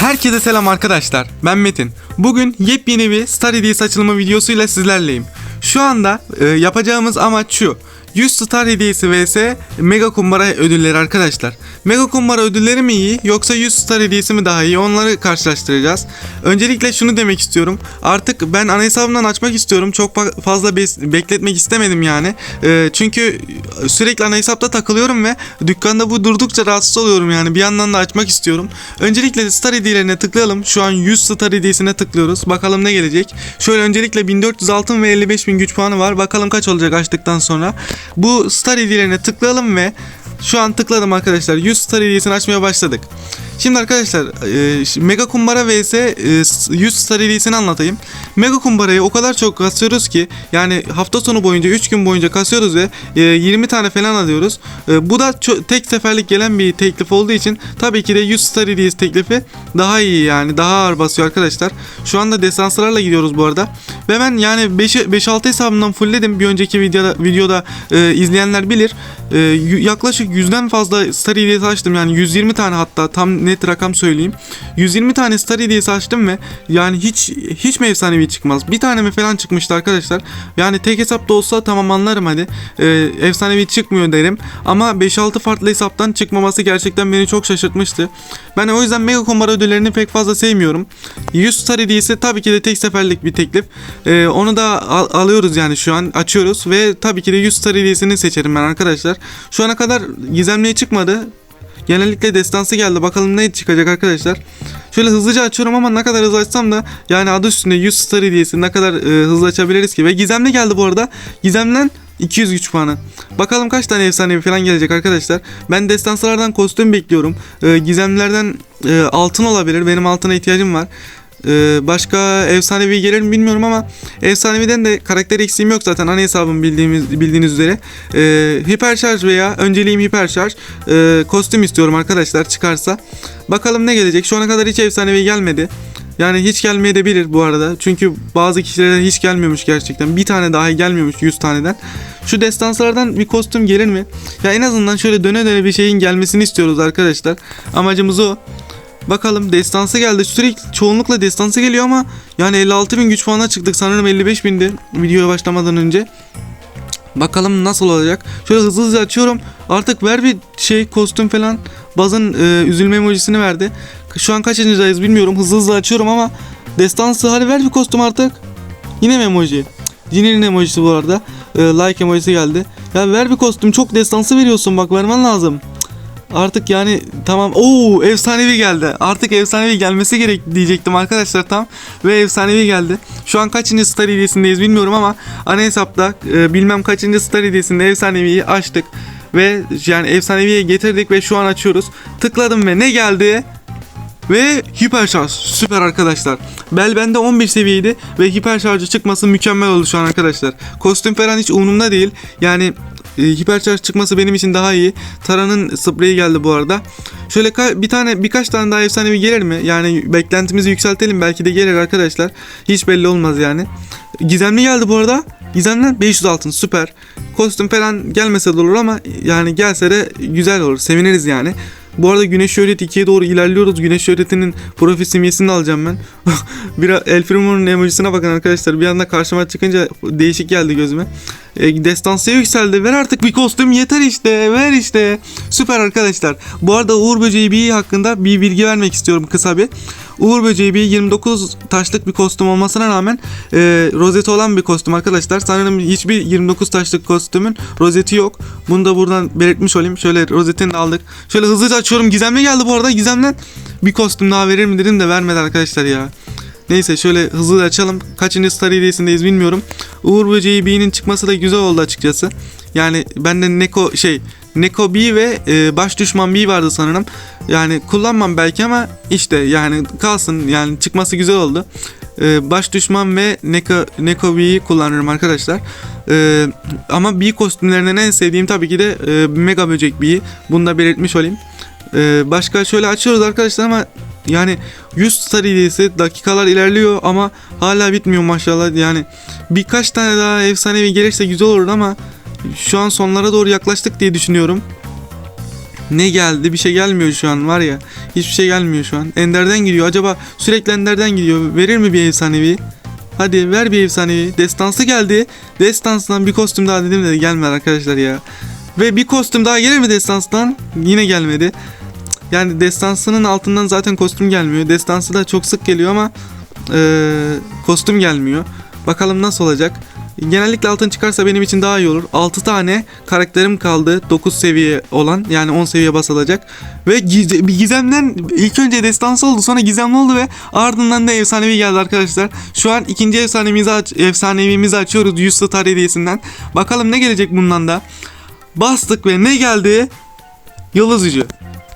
Herkese selam arkadaşlar. Ben Metin. Bugün yepyeni bir Star açılımı videosuyla sizlerleyim. Şu anda e, yapacağımız amaç şu. 100 Star Hediyesi vs Mega Kumbara ödülleri arkadaşlar. Mega Kumbara ödülleri mi iyi yoksa 100 Star Hediyesi mi daha iyi onları karşılaştıracağız. Öncelikle şunu demek istiyorum. Artık ben ana hesabımdan açmak istiyorum. Çok fa- fazla bekletmek istemedim yani. E, çünkü sürekli ana hesapta takılıyorum ve dükkanda bu durdukça rahatsız oluyorum yani. Bir yandan da açmak istiyorum. Öncelikle Star hediyelerine tıklayalım. Şu an 100 Star hediyesine tıklıyoruz. Bakalım ne gelecek. Şöyle öncelikle 1400 altın ve 55.000 güç puanı var. Bakalım kaç olacak açtıktan sonra. Bu Star hediyelerine tıklayalım ve şu an tıkladım arkadaşlar. 100 Star hediyesini açmaya başladık. Şimdi arkadaşlar e, Mega Kumbara vs e, s- 100 Star hediyesini anlatayım. Mega Kumbara'yı o kadar çok kasıyoruz ki yani hafta sonu boyunca 3 gün boyunca kasıyoruz ve e, 20 tane falan alıyoruz. E, bu da tek seferlik gelen bir teklif olduğu için tabii ki de 100 Star hediyesi teklifi daha iyi yani daha ağır basıyor arkadaşlar. Şu anda desanslarla gidiyoruz bu arada. Ve ben yani 5-6 hesabımdan fullledim. Bir önceki videoda, videoda e, izleyenler bilir. E, yaklaşık 100'den fazla hediyesi açtım. Yani 120 tane hatta tam net rakam söyleyeyim. 120 tane Star hediyesi açtım ve yani hiç hiç mi efsanevi çıkmaz. Bir tane mi falan çıkmıştı arkadaşlar. Yani tek hesapta olsa tamam anlarım hadi. E, efsanevi çıkmıyor derim. Ama 5-6 farklı hesaptan çıkmaması gerçekten beni çok şaşırtmıştı. Ben o yüzden Mega Kumbara ödüllerini pek fazla sevmiyorum. 100 Star hediyesi tabii ki de tek seferlik bir teklif. Ee, onu da al- alıyoruz yani şu an açıyoruz ve tabii ki de 100 Star hediyesini seçerim ben arkadaşlar. Şu ana kadar gizemliğe çıkmadı. Genellikle destansı geldi. Bakalım ne çıkacak arkadaşlar. Şöyle hızlıca açıyorum ama ne kadar hızlı açsam da yani adı üstünde 100 star hediyesi ne kadar e, hızlı açabiliriz ki. Ve gizemli geldi bu arada. Gizemden 200 güç puanı. Bakalım kaç tane efsanevi falan gelecek arkadaşlar. Ben destanslardan kostüm bekliyorum. E, gizemlerden e, altın olabilir. Benim altına ihtiyacım var. Ee, başka efsanevi gelir mi bilmiyorum ama efsaneviden de karakter eksiğim yok zaten ana hesabım bildiğimiz bildiğiniz üzere. Ee, hiperşarj veya önceliğim hiperşarj ee, kostüm istiyorum arkadaşlar çıkarsa. Bakalım ne gelecek. Şu ana kadar hiç efsanevi gelmedi. Yani hiç gelmeyebilir bu arada. Çünkü bazı kişilere hiç gelmiyormuş gerçekten. Bir tane dahi gelmiyormuş 100 taneden. Şu destanslardan bir kostüm gelir mi? Ya en azından şöyle döne döne bir şeyin gelmesini istiyoruz arkadaşlar. Amacımız o. Bakalım destansı geldi. Sürekli çoğunlukla destansı geliyor ama yani 56 bin güç puanına çıktık. Sanırım 55 bindi videoya başlamadan önce. Bakalım nasıl olacak. Şöyle hızlı hızlı açıyorum. Artık ver bir şey kostüm falan. Bazın e, üzülme emojisini verdi. Şu an kaçıncıdayız bilmiyorum. Hızlı hızlı açıyorum ama destansı hadi ver bir kostüm artık. Yine mi emoji? Jin'in emojisi bu arada. E, like emojisi geldi. Ya ver bir kostüm. Çok destansı veriyorsun bak vermen lazım. Artık yani tamam. Oo efsanevi geldi. Artık efsanevi gelmesi gerek diyecektim arkadaşlar tam. Ve efsanevi geldi. Şu an kaçıncı star hediyesindeyiz bilmiyorum ama ana hesapta e, bilmem kaçıncı star hediyesinde efsaneviyi açtık. Ve yani efsaneviye getirdik ve şu an açıyoruz. Tıkladım ve ne geldi? Ve hiper şarj süper arkadaşlar. Bel bende 11 seviyeydi ve hiper şarjı çıkması mükemmel oldu şu an arkadaşlar. Kostüm falan hiç umurumda değil. Yani e, çıkması benim için daha iyi. Tara'nın spreyi geldi bu arada. Şöyle bir tane birkaç tane daha efsanevi gelir mi? Yani beklentimizi yükseltelim belki de gelir arkadaşlar. Hiç belli olmaz yani. Gizemli geldi bu arada. Gizemden 500 altın süper. Kostüm falan gelmese de olur ama yani gelse de güzel olur. Seviniriz yani. Bu arada Güneş Şöhret 2'ye doğru ilerliyoruz. Güneş Şöhret'inin profil simgesini de alacağım ben. Biraz El Primo'nun emojisine bakın arkadaşlar. Bir anda karşıma çıkınca değişik geldi gözüme. E, destansiye yükseldi. Ver artık bir kostüm yeter işte. Ver işte. Süper arkadaşlar. Bu arada Uğur Böceği bir hakkında bir bilgi vermek istiyorum kısa bir. Uğur Böceği bir 29 taşlık bir kostüm olmasına rağmen e, rozeti olan bir kostüm arkadaşlar. Sanırım hiçbir 29 taşlık kostümün rozeti yok. Bunu da buradan belirtmiş olayım. Şöyle rozetini de aldık. Şöyle hızlıca açıyorum. Gizemli geldi bu arada. Gizemden bir kostüm daha verir mi dedim de vermedi arkadaşlar ya. Neyse şöyle hızlı açalım. Kaçıncı star hediyesindeyiz bilmiyorum. Uğur Böceği B'nin çıkması da güzel oldu açıkçası. Yani bende Neko şey Neko B ve e, baş düşman B vardı sanırım. Yani kullanmam belki ama işte yani kalsın yani çıkması güzel oldu. E, baş düşman ve Neko, Neko B'yi kullanırım arkadaşlar. E, ama B kostümlerinden en sevdiğim tabii ki de e, Mega Böcek B'yi. Bunu da belirtmiş olayım. E, başka şöyle açıyoruz arkadaşlar ama yani 100 star hediyesi dakikalar ilerliyor ama hala bitmiyor maşallah. Yani birkaç tane daha efsanevi gelirse güzel olur ama şu an sonlara doğru yaklaştık diye düşünüyorum. Ne geldi? Bir şey gelmiyor şu an var ya. Hiçbir şey gelmiyor şu an. Ender'den gidiyor. Acaba sürekli Ender'den gidiyor. Verir mi bir efsanevi? Hadi ver bir efsanevi. Destansı geldi. Destanstan bir kostüm daha dedim de gelmedi arkadaşlar ya. Ve bir kostüm daha gelir mi Destans'tan? Yine gelmedi. Yani Destansı'nın altından zaten kostüm gelmiyor. Destansı da çok sık geliyor ama eee, kostüm gelmiyor. Bakalım nasıl olacak. Genellikle altın çıkarsa benim için daha iyi olur. 6 tane karakterim kaldı. 9 seviye olan yani 10 seviye basılacak. Ve bir gizemden ilk önce destansı oldu sonra gizemli oldu ve ardından da efsanevi geldi arkadaşlar. Şu an ikinci efsanemizi, aç, efsanevimizi açıyoruz 100 star hediyesinden. Bakalım ne gelecek bundan da. Bastık ve ne geldi? Yıldız gücü.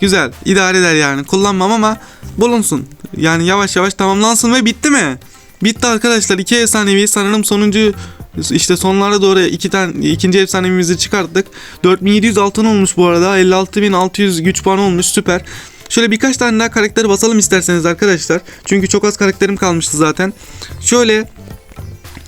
Güzel. idare eder yani. Kullanmam ama bulunsun. Yani yavaş yavaş tamamlansın ve bitti mi? Bitti arkadaşlar. İki efsanevi sanırım sonuncu işte sonlara doğru iki tane ikinci efsanemizi çıkarttık. 4700 altın olmuş bu arada. 56600 güç puanı olmuş. Süper. Şöyle birkaç tane daha karakteri basalım isterseniz arkadaşlar. Çünkü çok az karakterim kalmıştı zaten. Şöyle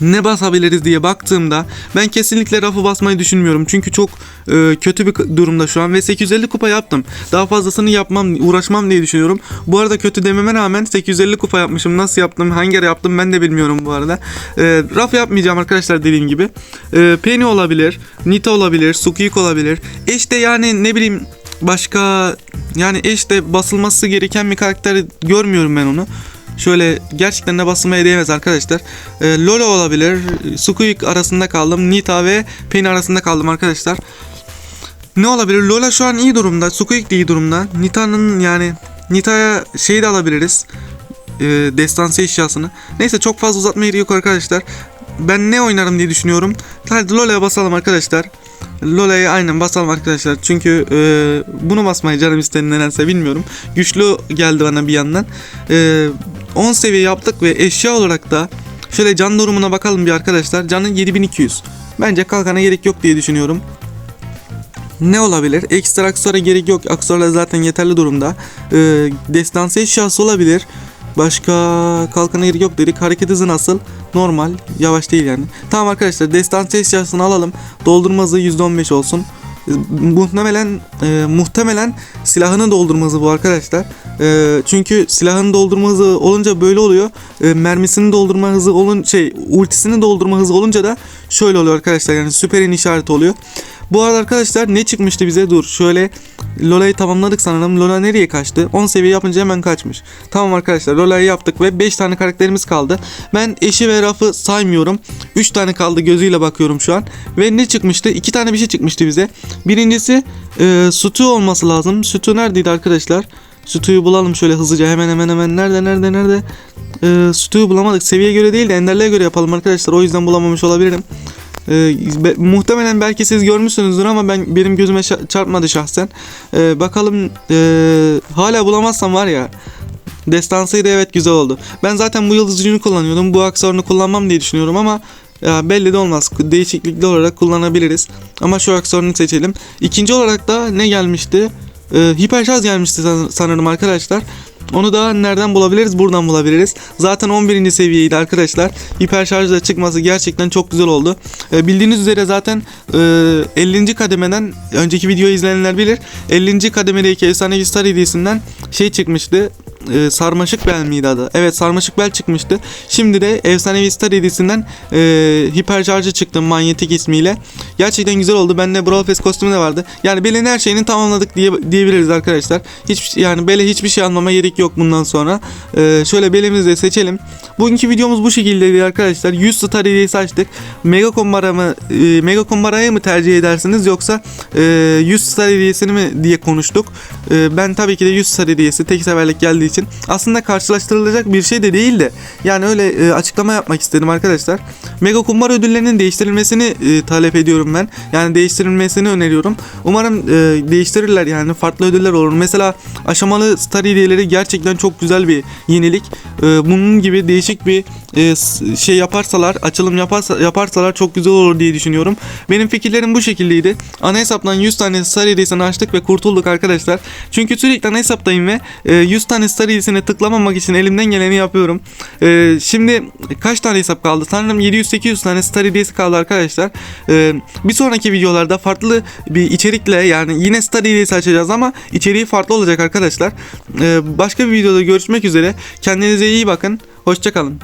ne basabiliriz diye baktığımda ben kesinlikle rafı basmayı düşünmüyorum. Çünkü çok e, kötü bir durumda şu an ve 850 kupa yaptım. Daha fazlasını yapmam, uğraşmam diye düşünüyorum. Bu arada kötü dememe rağmen 850 kupa yapmışım. Nasıl yaptım, hangi ara yaptım ben de bilmiyorum bu arada. E, raf yapmayacağım arkadaşlar dediğim gibi. E, Penny olabilir, Nita olabilir, Sukiyik olabilir. İşte yani ne bileyim başka yani eşte basılması gereken bir karakter görmüyorum ben onu. Şöyle gerçekten de basılmaya değmez arkadaşlar. Ee, Lola olabilir. Squeak arasında kaldım. Nita ve Penny arasında kaldım arkadaşlar. Ne olabilir? Lola şu an iyi durumda. Squeak de iyi durumda. Nita'nın yani Nita'ya şey de alabiliriz. Ee, destansı eşyasını. Neyse çok fazla uzatmaya yok arkadaşlar. Ben ne oynarım diye düşünüyorum. Hadi Lola'ya basalım arkadaşlar. Lola'ya aynen basalım arkadaşlar. Çünkü e, bunu basmayı canım istedi nedense bilmiyorum. Güçlü geldi bana bir yandan. E, 10 seviye yaptık ve eşya olarak da şöyle can durumuna bakalım bir arkadaşlar. Canın 7200. Bence kalkana gerek yok diye düşünüyorum. Ne olabilir? Ekstra aksesuara gerek yok. Aksesuarlar zaten yeterli durumda. E, destansı eşyası olabilir. Başka kalkana gerek yok dedik. Hareket hızı nasıl? Normal. Yavaş değil yani. Tamam arkadaşlar destansı eşyasını alalım. Doldurma hızı %15 olsun. Muhtemelen e, muhtemelen silahını doldurma hızı bu arkadaşlar. E, çünkü silahını doldurma hızı olunca böyle oluyor. E, mermisini doldurma hızı olun şey ultisini doldurma hızı olunca da şöyle oluyor arkadaşlar. Yani süperin işareti oluyor. Bu arada arkadaşlar ne çıkmıştı bize? Dur şöyle Lola'yı tamamladık sanırım. Lola nereye kaçtı? 10 seviye yapınca hemen kaçmış. Tamam arkadaşlar Lola'yı yaptık ve 5 tane karakterimiz kaldı. Ben eşi ve rafı saymıyorum. 3 tane kaldı gözüyle bakıyorum şu an. Ve ne çıkmıştı? 2 tane bir şey çıkmıştı bize. Birincisi e, sütü olması lazım. Sütü neredeydi arkadaşlar? Sütüyü bulalım şöyle hızlıca hemen hemen hemen. Nerede nerede nerede? E, sütüyü bulamadık. Seviye göre değil de enderliğe göre yapalım arkadaşlar. O yüzden bulamamış olabilirim. Ee, be- muhtemelen belki siz görmüşsünüzdür ama ben benim gözüme çarpmadı şahsen. Ee, bakalım ee, hala bulamazsam var ya. Destansıydı evet güzel oldu. Ben zaten bu yıldız gücünü kullanıyordum. Bu aksesuarını kullanmam diye düşünüyorum ama ya belli de olmaz. Değişiklikli olarak kullanabiliriz. Ama şu aksesuarını seçelim. İkinci olarak da ne gelmişti? Ee, hiperşarj gelmişti san- sanırım arkadaşlar. Onu da nereden bulabiliriz? Buradan bulabiliriz. Zaten 11. seviyeydi arkadaşlar. Hiperşarjla çıkması gerçekten çok güzel oldu. Ee, bildiğiniz üzere zaten e, 50. kademeden önceki videoyu izleyenler bilir. 50. kademedeki efsanevi star hediyesinden şey çıkmıştı. E, sarmaşık bel miydi adı? Evet sarmaşık bel çıkmıştı. Şimdi de efsanevi star hediyesinden e, hiperşarjı çıktı manyetik ismiyle. Gerçekten güzel oldu. Bende Brawl Pass kostümü de vardı. Yani Bel'in her şeyini tamamladık diye diyebiliriz arkadaşlar. Hiç yani Bel'e hiçbir şey almama gerek yok bundan sonra. E, şöyle Bel'imizi de seçelim. Bugünkü videomuz bu şekildeydi arkadaşlar. 100 star hediyesi açtık. Mega Kombara mı e, Mega Kombara'yı mı tercih edersiniz yoksa e, 100 star hediyesini mi diye konuştuk. E, ben tabii ki de 100 star hediyesi tek seferlik geldiği için aslında karşılaştırılacak bir şey de değil de yani öyle e, açıklama yapmak istedim arkadaşlar. Mega Kumbara ödüllerinin değiştirilmesini e, talep ediyorum ben. Yani değiştirilmesini öneriyorum. Umarım e, değiştirirler yani farklı ödüller olur. Mesela aşamalı star hediyeleri gerçekten çok güzel bir yenilik. E, bunun gibi değişik bir e, şey yaparsalar, açılım yaparsa, yaparsalar çok güzel olur diye düşünüyorum. Benim fikirlerim bu şekildeydi. Ana hesaptan 100 tane star hediyesini açtık ve kurtulduk arkadaşlar. Çünkü sürekli ana hesaptayım ve e, 100 tane star Star hediyesine tıklamamak için elimden geleni yapıyorum. Ee, şimdi kaç tane hesap kaldı? Sanırım 700-800 tane Star hediyesi kaldı arkadaşlar. Ee, bir sonraki videolarda farklı bir içerikle yani yine Star hediyesi açacağız ama içeriği farklı olacak arkadaşlar. Ee, başka bir videoda görüşmek üzere. Kendinize iyi bakın. Hoşçakalın.